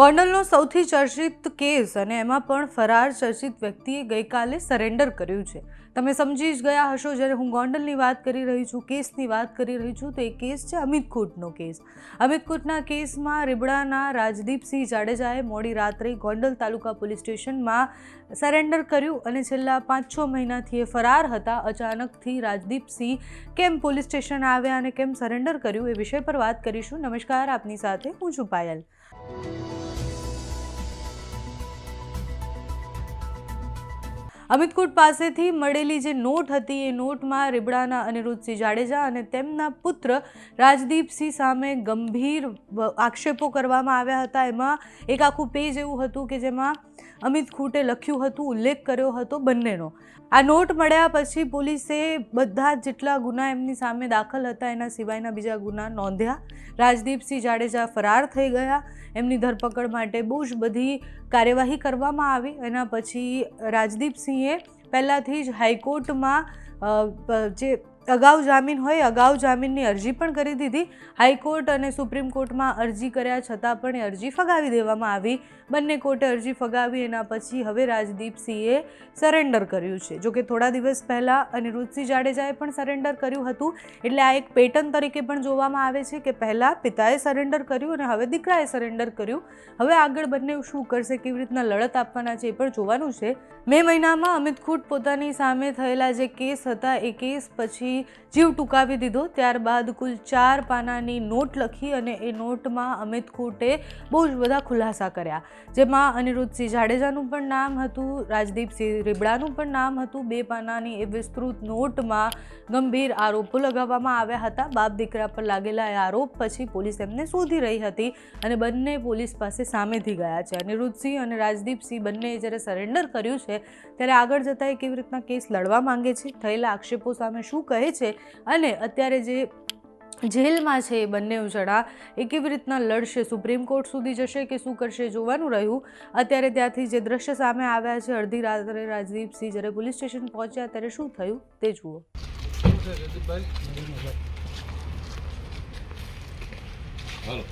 ગોંડલનો સૌથી ચર્ચિત કેસ અને એમાં પણ ફરાર ચર્ચિત વ્યક્તિએ ગઈકાલે સરેન્ડર કર્યું છે. તમે સમજી જ ગયા હશો, જ્યારે હું ગોંડલની વાત કરી રહી છું, કેસની વાત કરી રહી છું, તો એ કેસ છે અમિત ખૂટનો કેસ. અમિત ખૂટના કેસમાં રીબડાના રાજદીપસિંહ જાડેજાએ મોડી રાત્રે ગોંડલ તાલુકા પોલીસ સ્ટેશનમાં સરેન્ડર કર્યું અને છેલ્લા પાંચ છ મહિનાથી એ ફરાર હતા. અચાનકથી રાજદીપસિંહ કેમ પોલીસ સ્ટેશન આવ્યા અને કેમ સરેન્ડર કર્યું એ વિષય પર વાત કરીશું. નમસ્કાર, આપની સાથે હું છું પાયલ. અમિતકૂટ પાસેથી મળેલી જે નોટ હતી એ નોટમાં રીબડાના અનિરુદ્ધસિંહ જાડેજા અને તેમના પુત્ર રાજદીપસિંહ સામે ગંભીર આક્ષેપો કરવામાં આવ્યા હતા. એમાં એક આખું પેજ એવું હતું કે જેમાં અમિત ખૂટે લખ્યું હતું, ઉલ્લેખ કર્યો હતો બંનેનો. આ નોટ મળ્યા પછી પોલીસે બધા જેટલા ગુના એમની સામે દાખલ હતા, એના સિવાયના બીજા ગુના નોંધ્યા. રાજદીપસિંહ જાડેજા ફરાર થઈ ગયા. એમની ધરપકડ માટે બહુ જ બધી કાર્યવાહી કરવામાં આવી. એના પછી રાજદીપસિંહે પહેલાંથી જ હાઈકોર્ટમાં જે અગાઉ જામીન હોય, અગાઉ જામીનની અરજી પણ કરી દીધી. હાઈકોર્ટ અને સુપ્રીમ કોર્ટમાં અરજી કર્યા છતાં પણ એ અરજી ફગાવી દેવામાં આવી. બંને કોર્ટે અરજી ફગાવી, એના પછી હવે રાજદીપસિંહે સરેન્ડર કર્યું છે. જોકે થોડા દિવસ પહેલાં અનિરુદ્ધસિંહ જાડેજાએ પણ સરેન્ડર કર્યું હતું. એટલે આ એક પેટર્ન તરીકે પણ જોવામાં આવે છે કે પહેલાં પિતાએ સરેન્ડર કર્યું અને હવે દીકરાએ સરેન્ડર કર્યું. હવે આગળ બંને શું કરશે, કેવી રીતના લડત આપવાના છે એ પણ જોવાનું છે. મે મહિનામાં અમિત ખૂટ પોતાની સામે થયેલા જે કેસ હતા, એ કેસ પછી જીવ ટૂંકાવી દીધો. ત્યારબાદ કુલ ચાર પાનાની નોટ લખી અને એ નોટમાં અમિત ખૂટે બહુ જ બધા ખુલાસા કર્યા. જેમાં અનિરુદ્ધસિંહ જાડેજાનું પણ નામ હતું, રાજદીપસિંહ રીબડાનું પણ નામ હતું. બે પાનાની એ વિસ્તૃત નોટમાં ગંભીર આરોપો લગાવવામાં આવ્યા હતા. બાપ દીકરા પર લાગેલા એ આરોપ પછી પોલીસ એમને શોધી રહી હતી અને બંને પોલીસ પાસે સામેથી ગયા છે. અનિરુદ્ધસિંહ અને રાજદીપસિંહ બંનેએ જ્યારે સરેન્ડર કર્યું છે, ત્યારે આગળ જતાં એ કેવી રીતના કેસ લડવા માંગે છે? થયેલા આક્ષેપો સામે શું કહે છે, અને અત્યારે જે જેલમાં છે એ બંને જણા એ કેવી રીતના લડશે? સુપ્રીમ કોર્ટ સુધી જશે કે શું કરશે જોવાનું રહ્યું? અત્યારે ત્યાંથી જે દ્રશ્ય સામે આવ્યા છે, અડધી રાત્રે રાજદીપસિંહ જ્યારે પોલીસ સ્ટેશન પહોંચ્યા ત્યારે શું થયું તે જુઓ. હાલો.